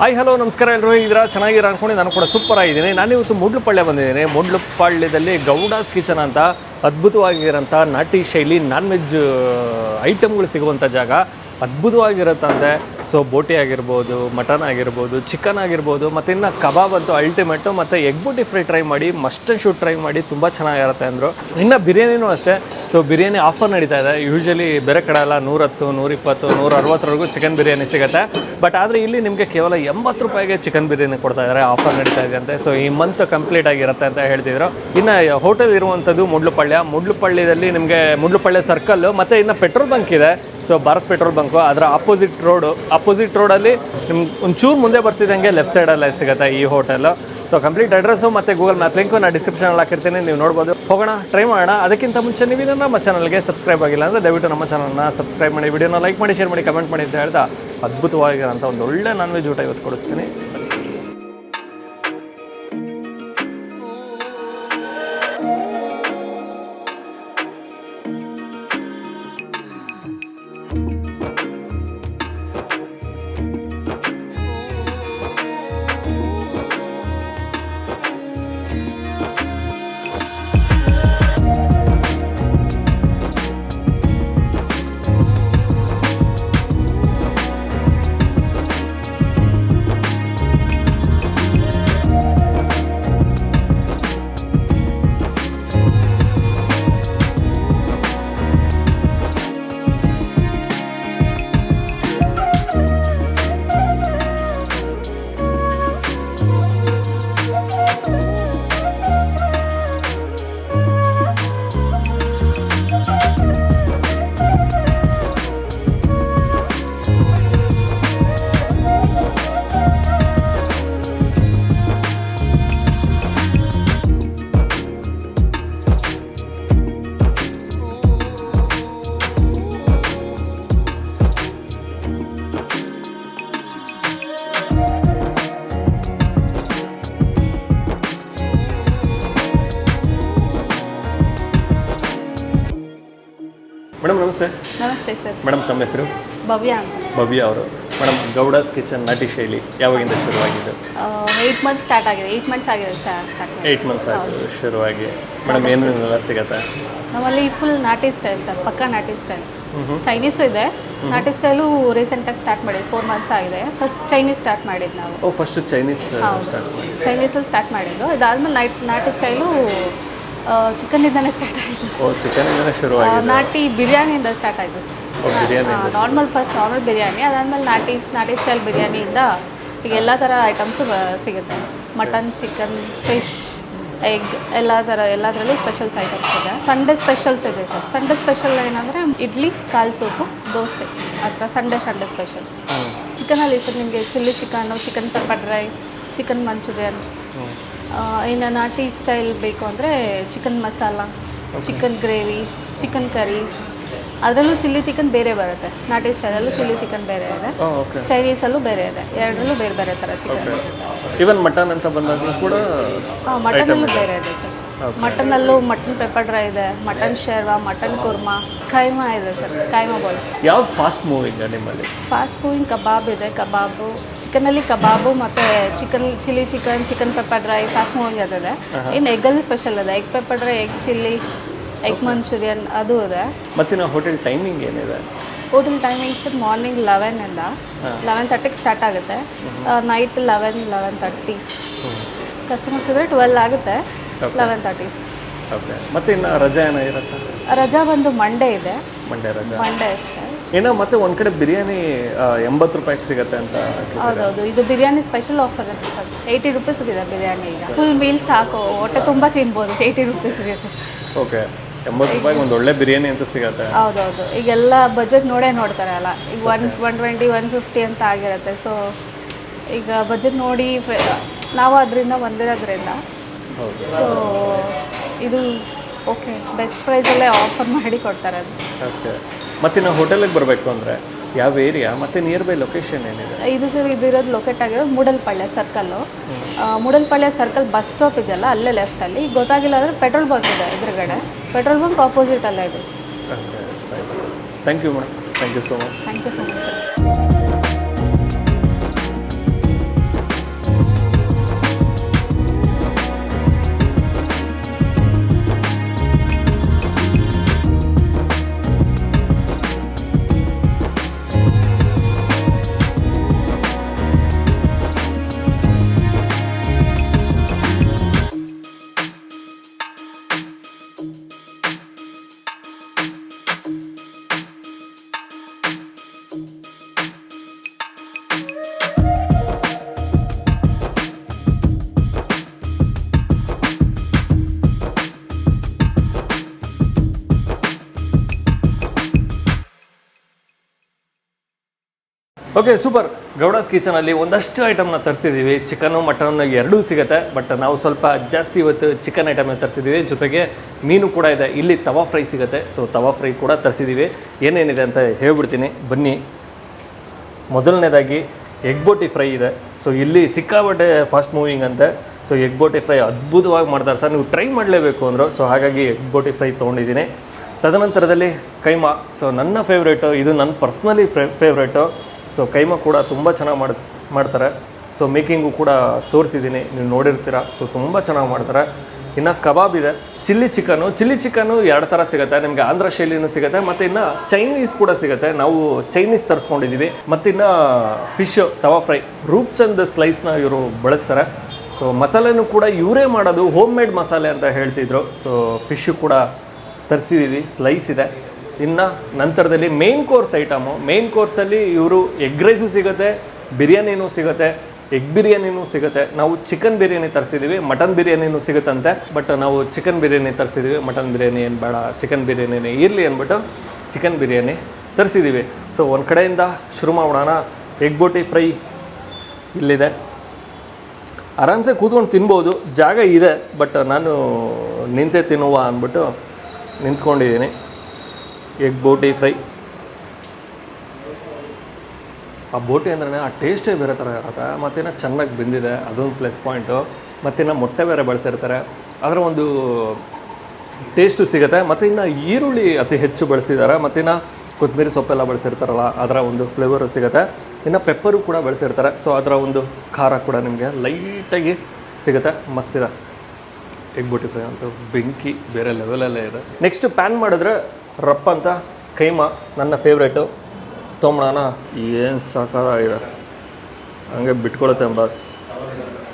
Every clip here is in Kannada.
ಹಾಯ್ ಹಲೋ ನಮಸ್ಕಾರ ಎಲ್ಲರೂ ಇದ್ರ ಚೆನ್ನಾಗಿರ ಅನ್ಕೊಂಡು ನಾನು ಕೂಡ ಸೂಪರ್ ಆಗಿದ್ದೀನಿ. ನಾನು ಇವತ್ತು ಮುಡ್ಲುಪಾಳ್ಯ ಬಂದಿದ್ದೀನಿ. ಮುಡ್ಲುಪಾಳ್ಯದಲ್ಲಿ ಗೌಡಾಸ್ ಕಿಚನ್ ಅಂತ ಅದ್ಭುತವಾಗಿರೋಂಥ ನಾಟಿ ಶೈಲಿ ನಾನ್ ವೆಜ್ ಐಟಮ್ಗಳು ಸಿಗುವಂಥ ಜಾಗ. ಅದ್ಭುತವಾಗಿರುತ್ತಂತೆ. ಸೊ ಬೋಟಿ ಆಗಿರ್ಬೋದು, ಮಟನ್ ಆಗಿರ್ಬೋದು ಚಿಕನ್ ಆಗಿರ್ಬೋದು, ಮತ್ತು ಇನ್ನು ಕಬಾಬ್ ಅಂತೂ ಅಲ್ಟಿಮೇಟು ಮತ್ತು ಎಗ್ ಬೋಟಿ ಫ್ರೈ ಟ್ರೈ ಮಾಡಿ ಮಸ್ಟ್ ಶೂಟ್ ಟ್ರೈ ಮಾಡಿ ತುಂಬ ಚೆನ್ನಾಗಿರುತ್ತೆ ಅಂದರು. ಇನ್ನು ಬಿರಿಯಾನಿನೂ ಅಷ್ಟೇ. ಸೊ ಬಿರಿಯಾನಿ ಆಫರ್ ನಡೀತಾ ಇದೆ. ಯೂಶ್ವಲಿ ಬೇರೆ ಕಡೆ ಎಲ್ಲ ನೂರತ್ತು, ನೂರಿಪ್ಪತ್ತು ನೂರ ಅರವತ್ತರವರೆಗೂ ಚಿಕನ್ ಬಿರಿಯಾನಿ ಸಿಗುತ್ತೆ. ಬಟ್ ಆದರೆ ಇಲ್ಲಿ ನಿಮಗೆ ಕೇವಲ ಎಂಬತ್ತು ರೂಪಾಯಿಗೆ ಚಿಕನ್ ಬಿರಿಯಾನಿ ಕೊಡ್ತಾ ಇದ್ದಾರೆ ಆಫರ್ ನಡೀತಾ ಇದೆ ಅಂತೆ. ಸೊ ಈ ಮಂತ್ ಕಂಪ್ಲೀಟ್ ಆಗಿರುತ್ತೆ ಅಂತ ಹೇಳ್ತಿದ್ರು. ಇನ್ನು ಹೋಟೆಲ್ ಇರುವಂಥದ್ದು ಮುಡ್ಲುಪಳ್ಯ ಮುಡ್ಲುಪಳ್ಳ್ಯದಲ್ಲಿ ನಿಮಗೆ ಮುಡ್ಲುಪಳ್ಯ ಸರ್ಕಲ್ ಮತ್ತು ಇನ್ನು ಪೆಟ್ರೋಲ್ ಬಂಕ್ ಇದೆ. ಸೊ ಭಾರತ್ ಪೆಟ್ರೋಲ್ ಬಂಕು ಅದರ ಆಪೋಸಿಟ್ ರೋಡು ಆಪೋಸಿಟ್ ರೋಡಲ್ಲಿ ನಿಮ್ಗೆ ಒಂಚೂರು ಮುಂದೆ ಬರ್ತಿದ್ದಂಗೆ ಲೆಫ್ಟ್ ಸೈಡಲ್ಲೇ ಸಿಗುತ್ತೆ ಈ ಹೋಟೆಲು ಸೊ ಕಂಪ್ಲೀಟ್ ಅಡ್ರೆಸ್ಸು ಮತ್ತು ಗೂಗಲ್ ಮ್ಯಾಪ್ ಲಿಂಕು ನಾನು ಡಿಸ್ಕ್ರಿಪ್ಷನಲ್ಲಿ ಹಾಕಿರ್ತೀನಿ, ನೀವು ನೋಡ್ಬೋದು. ಹೋಗೋಣ ಟ್ರೈ ಮಾಡೋಣ. ಅದಕ್ಕಿಂತ ಮುಂಚೆ ನೀವು ಇದನ್ನು ನಮ್ಮ ಚಾನಲ್ಗೆ ಸಬ್ಸ್ಕ್ರೈಬ್ ಆಗಿಲ್ಲ ಅಂದರೆ ದಯವಿಟ್ಟು ನಮ್ಮ ಚಾನಲ್ನ ಸಬ್ಸ್ಕ್ರೈಬ್ ಮಾಡಿ ವಿಡಿಯೋನ ಲೈಕ್ ಮಾಡಿ ಶೇರ್ ಮಾಡಿ ಕಮೆಂಟ್ ಮಾಡಿ ಅಂತ ಹೇಳ್ತಾ ಅದ್ಭುತವಾಗಿರೋಂಥ ಒಂದು ಒಳ್ಳೆ ನಾನ್ ವೆಜ್ ಊಟ ಇವತ್ತು ಕೊಡಿಸ್ತೀನಿ. ನಮಸ್ತೆ ಸರ್. ಮೇಡಮ್ ತಮ್ಮ ಹೆಸರು? ಭವ್ಯ ಅಂತ. ಭವ್ಯ ಅವರು. ಮೇಡಮ್ ಗೌಡಸ್ ಕಿಚನ್ ನಾಟಿ ಶೈಲಿ ಯಾವಾಗಿಂದ ಶುರುವಾಗಿದ್ದು ಏಯ್ಟ್ ಮಂತ್ಸ್ ಸ್ಟಾರ್ಟ್ ಆಗಿದೆ. ಏಯ್ಟ್ ಮಂತ್ಸ್ ಆಗಿದೆ ಸ್ಟಾರ್ಟ್ ಏಯ್ಟ್ ಮಂತ್ಸ್ ಆಯಿತು ಶುರುವಾಗಿ. ಮೇಡಮ್ ಏನೇನೆಲ್ಲ ಸಿಗತ್ತೆ? ನಮ್ಮಲ್ಲಿ ಫುಲ್ ನಾಟಿ ಸ್ಟೈಲ್ ಸರ್ ಪಕ್ಕ ನಾಟಿ ಸ್ಟೈಲ್ ಚೈನೀಸು ಇದೆ. ನಾಟಿ ಸ್ಟೈಲು ರೀಸೆಂಟಾಗಿ ಸ್ಟಾರ್ಟ್ ಮಾಡಿದ್ವಿ ಫೋರ್ ಮಂತ್ಸ್ ಆಗಿದೆ. ಫಸ್ಟ್ ಚೈನೀಸ್ ಸ್ಟಾರ್ಟ್ ಮಾಡಿದ್ದು ನಾವು. ಓ ಫಸ್ಟ್ ಚೈನೀಸ್ ಸ್ಟಾರ್ಟ್ ಚೈನೀಸಲ್ಲಿ ಸ್ಟಾರ್ಟ್ ಮಾಡಿದ್ದು. ಇದಾದ್ಮೇಲೆ ನೈಟ್ ನಾಟಿ ಸ್ಟೈಲು ಚಿಕನ್ನಿಂದನೇ ಸ್ಟಾರ್ಟ್ ಆಯಿತು. ಓ ಶುರುವಾಗಿದೆ. ನಾಟಿ ಬಿರಿಯಾನಿಯಿಂದ ಸ್ಟಾರ್ಟ್ ಆಯಿತು ಓ biryani sir normal first normal biryani ಅದಾದಮೇಲೆ ನಾಟಿ ನಾಟಿ ಸ್ಟೈಲ್ ಬಿರಿಯಾನಿಯಿಂದ ಈಗ ಎಲ್ಲ ಥರ ಐಟಮ್ಸು ಸಿಗುತ್ತೆ. ಮಟನ್ ಚಿಕನ್ ಫಿಶ್ ಎಗ್ ಎಲ್ಲ ಥರ ಎಲ್ಲದರಲ್ಲೂ ಸ್ಪೆಷಲ್ಸ್ ಐಟಮ್ಸ್ ಇದೆ. ಸಂಡೇ ಸ್ಪೆಷಲ್ಸ್ ಇದೆ ಸರ್ ಸಂಡೇ ಸ್ಪೆಷಲ್ ಏನಂದರೆ ಇಡ್ಲಿ ಕಾಲು ಸೂಪು ದೋಸೆ. ಅಥವಾ ಥರ ಸಂಡೇ ಸಂಡೇ ಸ್ಪೆಷಲ್ ಚಿಕನಲ್ಲಿ ಸರ್ ನಿಮಗೆ chilli chicken chicken pepper dry chicken manchurian ಇನ್ನು ನಾಟಿ ಸ್ಟೈಲ್ ಬೇಕು ಅಂದರೆ chicken masala chicken gravy chicken curry ಅದರಲ್ಲೂ ಚಿಲ್ಲಿ ಚಿಕನ್ ಬೇರೆ ಬರುತ್ತೆ. ನಾಟಿ ಸ್ಟೈಲಲ್ಲೂ ಚಿಲ್ಲಿ ಚಿಕನ್ ಬೇರೆ ಇದೆ. ಚೈನೀಸಲ್ಲೂ ಬೇರೆ ಇದೆ. ಎರಡರಲ್ಲೂ ಬೇರೆ ಬೇರೆ ಥರ ಚಿಕನ್ ಇವನ್ ಮಟನ್ ಅಂತ ಬಂದಾಗ ಕೂಡ ಮಟನಲ್ಲೂ ಬೇರೆ ಇದೆ ಸರ್. ಮಟನಲ್ಲೂ ಮಟನ್ ಪೆಪ್ಪರ್ ಡ್ರೈ ಇದೆ ಮಟನ್ ಶೇರ್ವಾ ಮಟನ್ ಕುರ್ಮಾ ಕೈಮಾ ಇದೆ ಸರ್. ಕೈಮಾ ಬಾಲ್ಸ್ ಯಾವ ಫಾಸ್ಟ್ ಮೂವಿಂಗ್ ನಿಮ್ಮಲ್ಲಿ? ಫಾಸ್ಟ್ ಮೂವಿಂಗ್ ಕಬಾಬ್ ಇದೆ ಕಬಾಬು ಚಿಕನಲ್ಲಿ ಕಬಾಬು ಮತ್ತು chicken chilli chicken chicken pepper dry fast moving ಅದಿದೆ ಇನ್ನು ಎಗ್ಗಲ್ಲಿ ಸ್ಪೆಷಲ್ ಇದೆ egg pepper dry egg chilli egg manchurian ಅದು ಇದೆ. ನಾವು ಹೋಟೆಲ್ ಟೈಮಿಂಗ್ ಏನಿದೆ? ಹೋಟೆಲ್ ಟೈಮಿಂಗ್ಸ್ ಮಾರ್ನಿಂಗ್ ಲೆವೆನಿಂದ ಲೆವೆನ್ ತರ್ಟಿಗೆ ಸ್ಟಾರ್ಟ್ ಆಗುತ್ತೆ. Night eleven eleven thirty customers ಇದ್ದರೆ ಟ್ವೆಲ್ ಆಗುತ್ತೆ ಲೆವೆನ್ ತರ್ಟಿ ಓಕೆ ಮತ್ತೆ ಇನ್ನು ರಜಾ ಏನೋ ಇರುತ್ತೆ ರಜಾ ಬಂದು ಮಂಡೇ ಇದೆ. ಮಂಡೇ ರಜಾ. ಮಂಡೇ ಅಷ್ಟೇ. ಏನೋ ಮತ್ತೆ ಒಂದ್ ಕಡೆ ಬಿರಿಯಾನಿ ಎಂಬತ್ತು ರೂಪಾಯಿಗೆ ಸಿಗತ್ತೆ ಅಂತ ಹೌದೌದು. ಇದು ಬಿರಿಯಾನಿ ಸ್ಪೆಷಲ್ ಆಫರ್ ಅಂತ ಸರ್. ಏಯ್ಟಿ ಇದೆ ಬಿರಿಯಾನಿ ಈಗ. ಫುಲ್ ಮೀಲ್ಸ್ ಸಾಕು. ಹೊಟ್ಟೆ ತುಂಬ ತಿನ್ಬೋದು. ಏಯ್ಟಿ ರುಪೀಸ್ಗೆ ಸರ್. ಓಕೆ. ಎಂಬತ್ತು ರೂಪಾಯಿಗೆ ಒಂದು ಒಳ್ಳೆ ಬಿರಿಯಾನಿ ಅಂತ ಸಿಗತ್ತೆ. ಹೌದೌದು. ಈಗೆಲ್ಲ ಬಜೆಟ್ ನೋಡೇ ನೋಡ್ತಾರೆ ಅಲ್ಲ. ಈಗ one one twenty one fifty ಅಂತ ಆಗಿರುತ್ತೆ. ಸೊ ಈಗ ಬಜೆಟ್ ನೋಡಿ ನಾವು ಅದರಿಂದ ಬಂದಿರೋದ್ರಿಂದ. ಸೊ ಇದು ಓಕೆ ಬೆಸ್ಟ್ ಪ್ರೈಸಲ್ಲೇ ಆಫರ್ ಮಾಡಿ ಕೊಡ್ತಾರೆ ಅದು. ಓಕೆ. ಮತ್ತಿನ್ನು ಹೋಟೆಲಿಗೆ ಬರಬೇಕು ಅಂದರೆ ಯಾವ ಏರಿಯಾ ಮತ್ತು ನಿಯರ್ ಬೈ ಲೊಕೇಶನ್ ಏನಿದೆ? ಇದು ಸರ್ ಇದಿರೋದು ಲೊಕೇಟ್ ಆಗಿರೋದು Mudalpalya circle Mudalpalya circle bus stop ಇದೆಯಲ್ಲ ಅಲ್ಲೇ ಲೆಫ್ಟಲ್ಲಿ ಗೊತ್ತಾಗಿಲ್ಲ ಅಂದರೆ ಪೆಟ್ರೋಲ್ ಬಂಕ್ ಇದೆ ಎದುರುಗಡೆ. ಪೆಟ್ರೋಲ್ ಬಂಕ್ ಆಪೋಸಿಟಲ್ಲೇ ಇದೆ sir thank you madam thank you so much thank you so much sir okay super Gowda's ಕಿಚನಲ್ಲಿ ಒಂದಷ್ಟು ಐಟಮ್ನ ತರಿಸಿದ್ದೀವಿ ಚಿಕನು ಮಟನ್ ಎರಡೂ ಸಿಗುತ್ತೆ ಬಟ್ ನಾವು ಸ್ವಲ್ಪ ಜಾಸ್ತಿ ಇವತ್ತು ಚಿಕನ್ ಐಟಮ್ನ ತರಿಸಿದ್ದೀವಿ ಜೊತೆಗೆ ಮೀನು ಕೂಡ ಇದೆ. ಇಲ್ಲಿ ತವಾ ಫ್ರೈ ಸಿಗುತ್ತೆ. ಸೊ ತವಾ ಫ್ರೈ ಕೂಡ ತರಿಸಿದ್ದೀವಿ ಏನೇನಿದೆ ಅಂತ ಹೇಳ್ಬಿಡ್ತೀನಿ. ಬನ್ನಿ. ಮೊದಲನೇದಾಗಿ ಎಗ್ ಬೋಟಿ ಫ್ರೈ ಇದೆ. ಸೊ ಇಲ್ಲಿ ಸಿಕ್ಕಾಬಟ್ಟೆ ಫಾಸ್ಟ್ ಮೂವಿಂಗ್ ಅಂತೆ. ಸೊ ಎಗ್ ಬೋಟಿ ಫ್ರೈ ಅದ್ಭುತವಾಗಿ ಮಾಡ್ತಾರೆ. ಸರ್, ನೀವು ಟ್ರೈ ಮಾಡಲೇಬೇಕು ಅಂದರು. ಸೊ ಹಾಗಾಗಿ ಎಗ್ ಬೋಟಿ ಫ್ರೈ ತೊಗೊಂಡಿದ್ದೀನಿ. ತದನಂತರದಲ್ಲಿ ಕೈಮಾ. ಸೊ ನನ್ನ ಫೇವ್ರೇಟು ಇದು ನನ್ನ ಪರ್ಸ್ನಲಿ ಫೇ ಫೇವ್ರೇಟು ಸೊ ಕೈಮ ಕೂಡ ತುಂಬ ಚೆನ್ನಾಗಿ ಮಾಡ್, ಮಾಡ್ತಾರೆ. ಸೊ ಮೇಕಿಂಗು ಕೂಡ ತೋರಿಸಿದ್ದೀನಿ ನೀವು ನೋಡಿರ್ತೀರ. ಸೊ ತುಂಬ ಚೆನ್ನಾಗಿ ಮಾಡ್ತಾರೆ. ಇನ್ನು ಕಬಾಬ್ ಇದೆ. ಚಿಲ್ಲಿ ಚಿಕನು ಚಿಲ್ಲಿ ಚಿಕನು ಎರಡು ಥರ ಸಿಗುತ್ತೆ. ನಿಮಗೆ ಆಂಧ್ರ ಶೈಲಿನೂ ಸಿಗುತ್ತೆ. ಮತ್ತು ಇನ್ನು ಚೈನೀಸ್ ಕೂಡ ಸಿಗುತ್ತೆ. ನಾವು ಚೈನೀಸ್ ತರಿಸ್ಕೊಂಡಿದ್ದೀವಿ ಮತ್ತಿನ್ನು ಫಿಶ್ ತವಾ ಫ್ರೈ ರೂಪ್ಚಂದ್ ಸ್ಲೈಸ್ನ ಇವರು ಬಳಸ್ತಾರೆ. ಸೊ ಮಸಾಲೆನೂ ಕೂಡ ಇವರೇ ಮಾಡೋದು. ಹೋಮ್ ಮೇಡ್ ಮಸಾಲೆ ಅಂತ ಹೇಳ್ತಿದ್ರು. ಸೊ ಫಿಶ್ಶು ಕೂಡ ತರಿಸಿದ್ದೀವಿ ಸ್ಲೈಸ್ ಇದೆ. ಇನ್ನು ನಂತರದಲ್ಲಿ ಮೇನ್ ಕೋರ್ಸ್ ಐಟಮು ಮೇನ್ ಕೋರ್ಸಲ್ಲಿ ಇವರು ಎಗ್ ರೈಸು ಸಿಗುತ್ತೆ, ಬಿರಿಯಾನಿನೂ ಸಿಗುತ್ತೆ ಎಗ್ ಬಿರಿಯಾನಿನೂ ಸಿಗುತ್ತೆ. ನಾವು ಚಿಕನ್ ಬಿರಿಯಾನಿ ತರಿಸಿದ್ದೀವಿ ಮಟನ್ ಬಿರಿಯಾನಿನೂ ಸಿಗುತ್ತಂತೆ. ಬಟ್ ನಾವು ಚಿಕನ್ ಬಿರಿಯಾನಿ ತರಿಸಿದ್ದೀವಿ ಮಟನ್ ಬಿರಿಯಾನಿ ಏನು ಬೇಡ ಚಿಕನ್ ಬಿರಿಯಾನಿನೇ ಇರಲಿ ಅಂದ್ಬಿಟ್ಟು ಚಿಕನ್ ಬಿರಿಯಾನಿ ತರಿಸಿದ್ದೀವಿ ಸೊ ಒಂದು ಕಡೆಯಿಂದ ಶುರು ಮಾಡೋಣ. ಎಗ್ ಬೋಟಿ ಫ್ರೈ ಇಲ್ಲಿದೆ. ಆರಾಮ್ಸೆ ಕೂತ್ಕೊಂಡು ತಿನ್ಬೋದು, ಜಾಗ ಇದೆ ಬಟ್ ನಾನು ನಿಂತೆ ತಿನ್ನುವ ಅಂದ್ಬಿಟ್ಟು ನಿಂತ್ಕೊಂಡಿದ್ದೀನಿ. Egg boti fry. ಆ ಬೋಟಿ ಅಂದ್ರೆ ಆ ಟೇಸ್ಟೇ ಬೇರೆ ಥರ ಇರುತ್ತೆ, ಮತ್ತೇನೋ ಚೆನ್ನಾಗಿ ಬೆಂದಿದೆ, ಅದೊಂದು ಪ್ಲಸ್ ಪಾಯಿಂಟು ಮತ್ತಿನ್ನು ಮೊಟ್ಟೆ ಬೇರೆ ಬಳಸಿರ್ತಾರೆ, ಅದರ ಒಂದು ಟೇಸ್ಟು ಸಿಗುತ್ತೆ, ಮತ್ತು ಇನ್ನು ಈರುಳ್ಳಿ ಅತಿ ಹೆಚ್ಚು ಬಳಸಿದ್ದಾರೆ ಮತ್ತಿನ್ನು ಕೊತ್ತಂಬರಿ ಸೊಪ್ಪೆಲ್ಲ ಬಳಸಿರ್ತಾರಲ್ಲ, ಅದರ ಒಂದು ಫ್ಲೇವರು ಸಿಗುತ್ತೆ. ಇನ್ನು ಪೆಪ್ಪರು ಕೂಡ ಬಳಸಿರ್ತಾರೆ ಸೊ ಅದರ ಒಂದು ಖಾರ ಕೂಡ ನಿಮಗೆ ಲೈಟಾಗಿ ಸಿಗುತ್ತೆ ಮಸ್ತಿದೆ ಎಗ್ ಬೋಟಿ ಫ್ರೈ ಅಂತೂ ಬೆಂಕಿ ಬೇರೆ ಲೆವೆಲಲ್ಲೇ ಇದೆ. ನೆಕ್ಸ್ಟ್ ಪ್ಯಾನ್ ಮಾಡಿದ್ರೆ ರಪ್ಪ ಅಂತ ಕೈಮಾ ನನ್ನ ಫೇವ್ರೇಟು ತೊಗೊಂಬಳೋಣ ಏನು ಸಾಕಾಗಿದೆ ಹಂಗೆ ಬಿಟ್ಕೊಳುತ್ತೆ ಬಾಸ್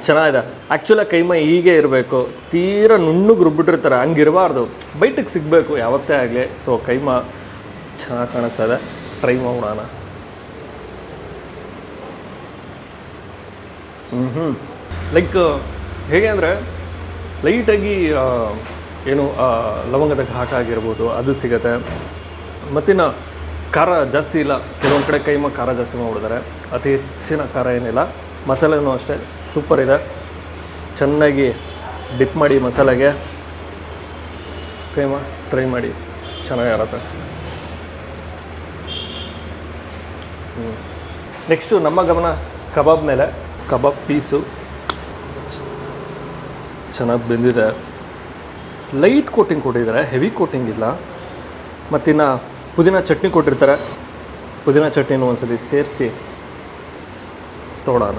ಚೆನ್ನಾಗಿದೆ. ಆ್ಯಕ್ಚುಲಾಗಿ ಕೈಮಾ ಹೀಗೆ ಇರಬೇಕು. ತೀರ ನುಣ್ಣಗೆ ರುಬ್ಬಿಟ್ಟಿರ್ತಾರೆ ಹಂಗಿರಬಾರ್ದು. ಬೈಟಿಗೆ ಸಿಗಬೇಕು. ಯಾವತ್ತೇ ಆಗಲಿ. ಸೊ ಕೈಮಾ ಚೆನ್ನಾಗಿ ಕಾಣಿಸ್ತಾ ಇದೆ. ಟ್ರೈ ಮಾಡೋಣ. ಹ್ಞೂ ಹ್ಞೂ ಲೈಕ್ ಹೇಗೆ ಅಂದರೆ ಲೈಟಾಗಿ ಏನು ಲವಂಗದ ಘಾಟ ಆಗಿರ್ಬೋದು, ಅದು ಸಿಗುತ್ತೆ. ಮತ್ತಿನ್ನು ಖಾರ ಜಾಸ್ತಿ ಇಲ್ಲ. ಕೆಲವೊಂದು ಕಡೆ ಕೈಮ ಖಾರ ಜಾಸ್ತಿ ಮಾಡಿಬಿಡ್ತಾರೆ. ಅತಿ ಹೆಚ್ಚಿನ ಖಾರ ಏನಿಲ್ಲ. ಮಸಾಲೆನೂ ಅಷ್ಟೇ ಸೂಪರ್ ಇದೆ. ಚೆನ್ನಾಗಿ ಡಿಪ್ ಮಾಡಿ ಮಸಾಲೆಗೆ. ಕೈಮ ಟ್ರೈ ಮಾಡಿ ಚೆನ್ನಾಗಿರತ್ತೆ ನೆಕ್ಸ್ಟು ನಮ್ಮ ಗಮನ ಕಬಾಬ್ ಮೇಲೆ. Kebab piece. ಚೆನ್ನಾಗಿ ಬೆಂದಿದೆ. ಲೈಟ್ ಕೋಟಿಂಗ್ ಕೊಟ್ಟಿದ್ದಾರೆ, ಹೆವಿ ಕೋಟಿಂಗ್ ಇಲ್ಲ. ಮತ್ತಿನ್ನು ಪುದೀನ ಚಟ್ನಿ ಕೊಟ್ಟಿರ್ತಾರೆ. ಪುದೀನ ಚಟ್ನಿನೂ ಒಂದ್ಸಲಿ ಸೇರಿಸಿ ತೋಡೋಣ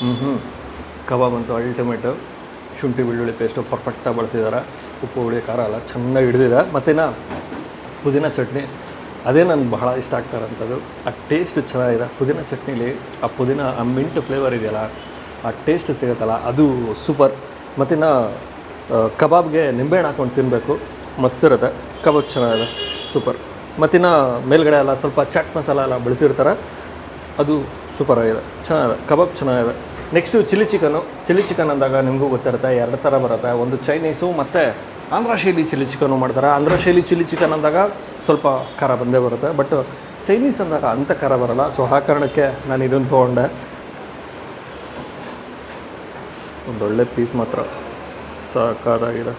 ಹ್ಞೂ ಹ್ಞೂ ಕಬಾಬ್ ಅಂತ ಅಲ್ಟಿಮೇಟು ಶುಂಠಿ, ಬೆಳ್ಳುಳ್ಳಿ ಪೇಸ್ಟು ಪರ್ಫೆಕ್ಟಾಗಿ ಬಳಸಿದ್ದಾರೆ ಉಪ್ಪು, ಹುಳಿ, ಖಾರ ಎಲ್ಲ ಚೆನ್ನಾಗಿ ಹಿಡಿದಿದೆ. ಮತ್ತಿನ ಪುದೀನ ಚಟ್ನಿ, ಅದೇ ನನಗೆ ಬಹಳ ಇಷ್ಟ ಆಗ್ತಾರಂಥದ್ದು ಆ ಟೇಸ್ಟ್ ಚೆನ್ನಾಗಿದೆ. ಪುದೀನ ಚಟ್ನಿಲಿ ಆ ಪುದೀನ ಆ ಮಿಂಟ್ ಫ್ಲೇವರ್ ಇದೆಯಲ್ಲ ಆ ಟೇಸ್ಟ್ ಸಿಗುತ್ತಲ್ಲ ಅದು ಸೂಪರ್. ಮತ್ತು ಆ, ಕಬಾಬ್ಗೆ ನಿಂಬೆಹಣ್ಣು ಹಾಕ್ಕೊಂಡು ತಿನ್ನಬೇಕು ಮಸ್ತಿರುತ್ತೆ ಕಬಾಬ್ ಚೆನ್ನಾಗಿದೆ. ಸೂಪರ್. ಮತ್ತಿನ್ನು ಮೇಲ್ಗಡೆ ಎಲ್ಲ ಸ್ವಲ್ಪ ಚಾಟ್ ಮಸಾಲ ಎಲ್ಲ ಬೆಳೆಸಿರ್ತಾರೆ. ಅದು ಸೂಪರ್ ಆಗಿದೆ. ಚೆನ್ನಾಗಿದೆ. ಕಬಾಬ್ ಚೆನ್ನಾಗಿದೆ. Next chilli chicken chilli chicken ಅಂದಾಗ ನಿಮಗೂ ಗೊತ್ತಿರುತ್ತೆ ಎರಡು ಥರ ಬರುತ್ತೆ. ಒಂದು ಚೈನೀಸು ಮತ್ತು ಆಂಧ್ರ ಶೈಲಿ ಚಿಲ್ಲಿ ಚಿಕನು ಮಾಡ್ತಾರೆ. ಆಂಧ್ರ ಶೈಲಿ ಚಿಲ್ಲಿ ಚಿಕನ್ ಅಂದಾಗ ಸ್ವಲ್ಪ ಖಾರ ಬಂದೇ ಬರುತ್ತೆ. ಬಟ್ ಚೈನೀಸ್ ಅಂದಾಗ ಅಂಥ ಖಾರ ಬರಲ್ಲ. ಸೊ ಆ ಕಾರಣಕ್ಕೆ ನಾನು ಇದನ್ನು ತೊಗೊಂಡೆ. ಒಂದೊಳ್ಳೆ ಪೀಸ್ ಮಾತ್ರ. ಸಾಕಾದಾಗಿದೆ.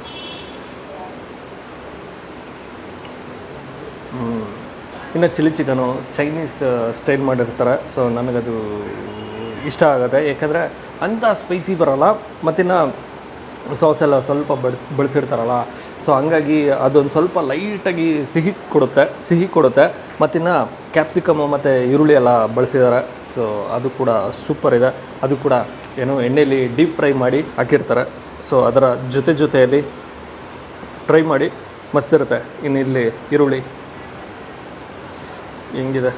ಇನ್ನು ಚಿಲ್ಲಿ ಚಿಕನು ಚೈನೀಸ್ ಸ್ಟೈಲ್ ಮಾಡಿರ್ತಾರೆ. ಸೊ ನನಗದು ಇಷ್ಟ ಆಗುತ್ತೆ. ಯಾಕಂದರೆ ಅಂಥ ಸ್ಪೈಸಿ ಬರೋಲ್ಲ. ಮತ್ತಿನ್ನು ಸಾಸ್ ಎಲ್ಲ ಸ್ವಲ್ಪ ಬಡ್, ಬಳಸಿರ್ತಾರಲ್ಲ. ಸೊ ಹಂಗಾಗಿ ಅದೊಂದು ಸ್ವಲ್ಪ ಲೈಟಾಗಿ ಸಿಹಿ ಕೊಡುತ್ತೆ. ಸಿಹಿ ಕೊಡುತ್ತೆ. ಮತ್ತಿನ್ನು ಕ್ಯಾಪ್ಸಿಕಮ್ ಮತ್ತು ಈರುಳ್ಳಿ ಎಲ್ಲ ಬಳಸಿದ್ದಾರೆ ಸೊ ಅದು ಕೂಡ ಸೂಪರ್ ಇದೆ. ಅದು ಕೂಡ ಏನು ಎಣ್ಣೆಯಲ್ಲಿ ಡೀಪ್ ಫ್ರೈ ಮಾಡಿ ಹಾಕಿರ್ತಾರೆ. ಸೊ ಅದರ ಜೊತೆ ಜೊತೆಯಲ್ಲಿ ಟ್ರೈ ಮಾಡಿ ಮಸ್ತಿರುತ್ತೆ ಇನ್ನು ಇಲ್ಲಿ ಈರುಳ್ಳಿ ಹೆಂಗಿದೆ.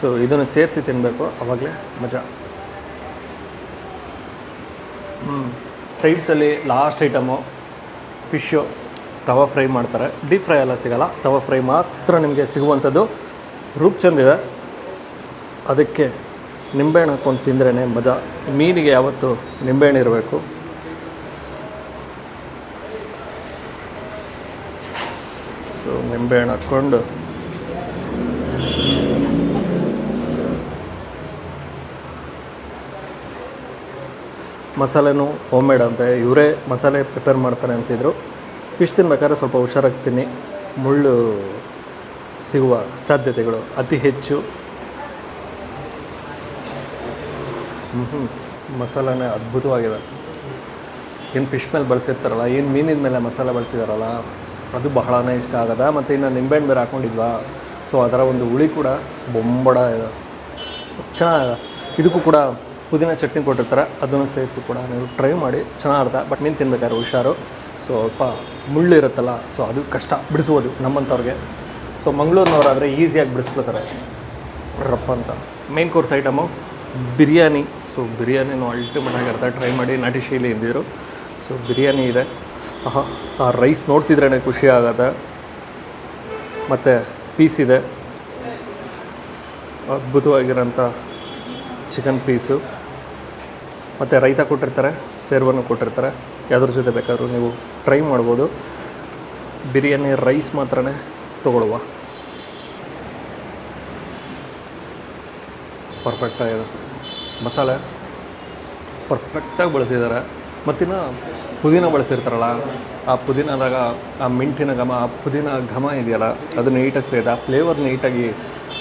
ಸೊ ಇದನ್ನು ಸೇರಿಸಿ ತಿನ್ನಬೇಕು ಆವಾಗಲೇ ಮಜಾ. ಹ್ಞೂ ಸೈಡ್ಸಲ್ಲಿ last item fish tawa fry ಮಾಡ್ತಾರೆ. ಡೀಪ್ ಫ್ರೈ ಎಲ್ಲ ಸಿಗಲ್ಲ. ತವಾ ಫ್ರೈ ಮಾತ್ರ ನಿಮಗೆ ಸಿಗುವಂಥದ್ದು. ರೂಪ್ ಚಂದಿದೆ ಅದಕ್ಕೆ ನಿಂಬೆಹಣ್ಣು ಹಾಕ್ಕೊಂಡು ತಿಂದ್ರೇ ಮಜಾ. ಮೀನಿಗೆ ಯಾವತ್ತು ನಿಂಬೆಹಣ್ಣು ಇರಬೇಕು. ಸೊ ನಿಂಬೆಹಣ್ಣು ಹಾಕ್ಕೊಂಡು ಮಸಾಲೆನೂ ಹೋಮ್ ಮೇಡ್ ಅಂತ. ಇವರೇ ಮಸಾಲೆ ಪ್ರಿಪೇರ್ ಮಾಡ್ತಾರೆ ಅಂತಿದ್ರು. ಫಿಶ್ ತಿನ್ಬೇಕಾದ್ರೆ ಸ್ವಲ್ಪ ಹುಷಾರಾಗ್ತೀನಿ ಮುಳ್ಳು ಸಿಗುವ ಸಾಧ್ಯತೆಗಳು ಅತಿ ಹೆಚ್ಚು. ಹ್ಞೂ ಮಸಾಲನೇ ಅದ್ಭುತವಾಗಿದೆ. ಏನು ಫಿಶ್ ಮೇಲೆ ಬಳಸಿರ್ತಾರಲ್ಲ, ಏನು ಮೀನಿನ ಮೇಲೆ ಮಸಾಲೆ ಬಳಸಿದಾರಲ್ಲ, ಅದು ಬಹಳನೇ ಇಷ್ಟ ಆಗದ. ಮತ್ತು ಇನ್ನು ನಿಂಬೆಹಣ್ಣು ಬೇರೆ ಹಾಕೊಂಡಿದ್ವಾ. ಸೊ ಅದರ ಒಂದು ಹುಳಿ ಕೂಡ ಬೊಂಬಡ ಇದೆ. ಚೆನ್ನಾಗಿದೆ. ಇದಕ್ಕೂ ಕೂಡ ಪುದೀನ ಚಟ್ನಿ ಕೊಟ್ಟಿರ್ತಾರೆ. ಅದನ್ನು ಸೇರಿಸು ಕೂಡ ನೀವು ಟ್ರೈ ಮಾಡಿ. ಚೆನ್ನಾಗಿರುತ್ತೆ ಬಟ್ ನೀನು ತಿನ್ಬೇಕಾದ್ರೆ ಹುಷಾರು. ಸ್ವಲ್ಪ ಮುಳ್ಳು ಇರುತ್ತಲ್ಲ ಸೊ ಅದು ಕಷ್ಟ. ಬಿಡಿಸ್ಬೋದು ನಮ್ಮಂಥವ್ರಿಗೆ. ಸೊ ಮಂಗಳೂರಿನವರಾದರೆ ಈಸಿಯಾಗಿ ಬಿಡಿಸ್ಬಿಡ್ತಾರೆ. ರಪ್ಪ ಅಂತ. Main course item biryani. So ಬಿರಿಯಾನಿನೂ ultimate ಆಗಿರುತ್ತೆ ಟ್ರೈ ಮಾಡಿ ನಾಟಿ ಶೈಲಿ ಎಂದಿದ್ರು. ಸೊ ಬಿರಿಯಾನಿ ಇದೆ. ಆ ರೈಸ್ ನೋಡ್ತಿದ್ರೇ ಖುಷಿ ಆಗತ್ತೆ ಮತ್ತು ಪೀಸ್ ಇದೆ. ಅದ್ಭುತವಾಗಿರೋಂಥ ಚಿಕನ್ ಪೀಸು ಮತ್ತು ರೈತ ಕೊಟ್ಟಿರ್ತಾರೆ ಸೇರ್ವನ್ನು ಕೊಟ್ಟಿರ್ತಾರೆ. ಯಾವ್ದ್ರ ಜೊತೆ ಬೇಕಾದರೂ ನೀವು ಟ್ರೈ ಮಾಡ್ಬೋದು. ಬಿರಿಯಾನಿ ರೈಸ್ ಮಾತ್ರನೇ ತೊಗೊಳ್ಳುವ. ಪರ್ಫೆಕ್ಟಾಗಿದೆ ಮಸಾಲೆ ಪರ್ಫೆಕ್ಟಾಗಿ ಬಳಸಿದ್ದಾರೆ. ಮತ್ತಿನ್ನು ಪುದೀನ ಬಳಸಿರ್ತಾರಲ್ಲ, ಆ ಪುದೀನದಾಗ ಆ ಮಿಂಟಿನ ಘಮ, ಆ ಪುದೀನ ಘಮ ಇದೆಯಲ್ಲ, ಅದು ನೀಟಾಗಿ ಸಿಗುತ್ತೆ. ಆ ಫ್ಲೇವರ್ ನೀಟಾಗಿ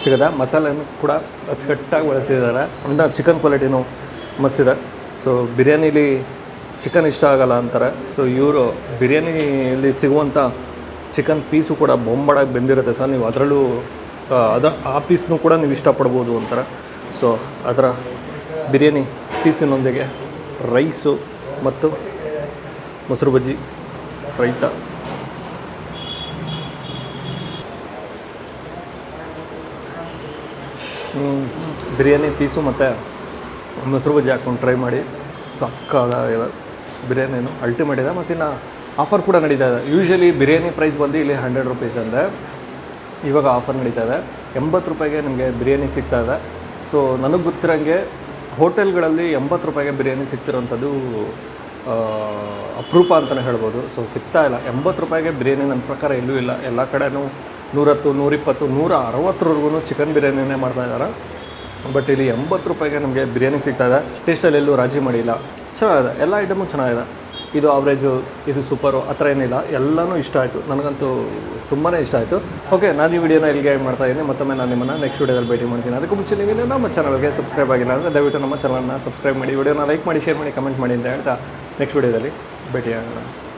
ಸಿಗದ ಮಸಾಲೆನೂ ಕೂಡ ಅಚ್ಚುಕಟ್ಟಾಗಿ ಬಳಸಿದ್ದಾರೆ. ಅಂದರೆ ಚಿಕನ್ ಕ್ವಾಲಿಟಿನೂ ಮಸ್ತಿದೆ. ಸೊ ಬಿರಿಯಾನಿಲಿ ಚಿಕನ್ ಇಷ್ಟ ಆಗಲ್ಲ ಅಂತಾರೆ. ಸೊ ಇವರು ಬಿರಿಯಾನಿಯಲ್ಲಿ ಸಿಗುವಂಥ ಚಿಕನ್ ಪೀಸು ಕೂಡ ಬೊಂಬಡಾಗಿ ಬೆಂದಿರುತ್ತೆ ಸರ್. ನೀವು ಅದರಲ್ಲೂ ಅದ, ಆ ಪೀಸ್ನೂ ಕೂಡ ನೀವು ಇಷ್ಟಪಡ್ಬೋದು ಅಂತಾರೆ. ಸೊ ಅದರ ಬಿರಿಯಾನಿ ಪೀಸಿನೊಂದಿಗೆ ರೈಸು ಮತ್ತು ಮೊಸರು ಬಜ್ಜಿ, ರೈತ. ಬಿರಿಯಾನಿ ಪೀಸು ಮತ್ತು ಮೊಸರು ಬಜ್ಜಿ ಹಾಕ್ಕೊಂಡು ಟ್ರೈ ಮಾಡಿ. ಸಕ್ಕದಾಗಿದೆ ಬಿರಿಯಾನಿನು ಅಲ್ಟಿಮೇಟ್ ಇದೆ. ಮತ್ತು ಇನ್ನು ಆಫರ್ ಕೂಡ ನಡೀತಾ ಇದೆ. ಯೂಶ್ವಲಿ ಬಿರಿಯಾನಿ ಪ್ರೈಸ್ ಬಂದು ಇಲ್ಲಿ ಹಂಡ್ರೆಡ್ ರುಪೀಸ್ ಅಂದರೆ ಇವಾಗ ಆಫರ್ ನಡೀತಾ ಇದೆ. ಎಂಬತ್ತು ರೂಪಾಯಿಗೆ ನಿಮಗೆ ಬಿರಿಯಾನಿ ಸಿಗ್ತಾ ಇದೆ. ಸೊ ನನಗೆ ಗೊತ್ತಿರೋಂಗೆ ಹೋಟೆಲ್ಗಳಲ್ಲಿ ಎಂಬತ್ತು ರೂಪಾಯಿಗೆ ಬಿರಿಯಾನಿ ಸಿಗ್ತಿರೋಂಥದ್ದು ಅಪರೂಪ ಅಂತಲೇ ಹೇಳ್ಬೋದು. ಸೊ ಸಿಗ್ತಾ ಇಲ್ಲ. ಎಂಬತ್ತು ರೂಪಾಯಿಗೆ ಬಿರಿಯಾನಿ ನನ್ನ ಪ್ರಕಾರ ಎಲ್ಲೂ ಇಲ್ಲ. ಎಲ್ಲ ಕಡೆನೂ ನೂರತ್ತು, ನೂರಿಪ್ಪತ್ತು, ನೂರ ಅರವತ್ತರವರೆಗೂ ಚಿಕನ್ ಬಿರಿಯಾನಿನೇ ಮಾಡ್ತಾ ಇದ್ದಾರೆ. ಬಟ್ ಇಲ್ಲಿ ಎಂಬತ್ತು ರೂಪಾಯಿಗೆ ನಮಗೆ ಬಿರಿಯಾನಿ ಸಿಗ್ತಾ ಇದೆ. ಟೇಸ್ಟಲ್ಲಿ ಎಲ್ಲೂ ರಾಜಿ ಮಾಡಿಲ್ಲ. ಚೆನ್ನಾಗಿದೆ. ಎಲ್ಲ ಐಟಮು ಚೆನ್ನಾಗಿದೆ. ಇದು ಆವ್ರೇಜು ಇದು ಸೂಪರು ಆ ಥರ ಏನಿಲ್ಲ. ಎಲ್ಲನೂ ಇಷ್ಟ ಆಯಿತು. ನನಗಂತೂ ತುಂಬಾ ಇಷ್ಟ ಆಯಿತು. ಓಕೆ ನಾನು ಈ ವಿಡಿಯೋನ ಇಲ್ಲಿಗೆ ಮಾಡ್ತಾ ಇದ್ದೀನಿ. ಮತ್ತೊಮ್ಮೆ ನಾನು ನಿಮ್ಮನ್ನು ನೆಕ್ಸ್ಟ್ ವಿಡಿಯೋದಲ್ಲಿ ಭೇಟಿ ಮಾಡ್ತೀನಿ. ಅದಕ್ಕೂ ಮುಂಚೆ ನೀವೇನು ನಮ್ಮ ಚಾನಲ್ಗೆ ಸಬ್ಸ್ಕ್ರೈಬ್ ಆಗಿಲ್ಲ ಅಂದರೆ ದಯವಿಟ್ಟು ನಮ್ಮ ಚಾನಲ್ನ ಸಬ್ಸ್ಕ್ರೈಬ್ ಮಾಡಿ. ವಿಡಿಯೋನ ಲೈಕ್ ಮಾಡಿ ಶೇರ್ ಮಾಡಿ ಕಮೆಂಟ್ ಮಾಡಿ ಅಂತ ಹೇಳ್ತಾ ನೆಕ್ಸ್ಟ್ ವಿಡಿಯೋದಲ್ಲಿ ಭೇಟಿಯಾಗೋಣ.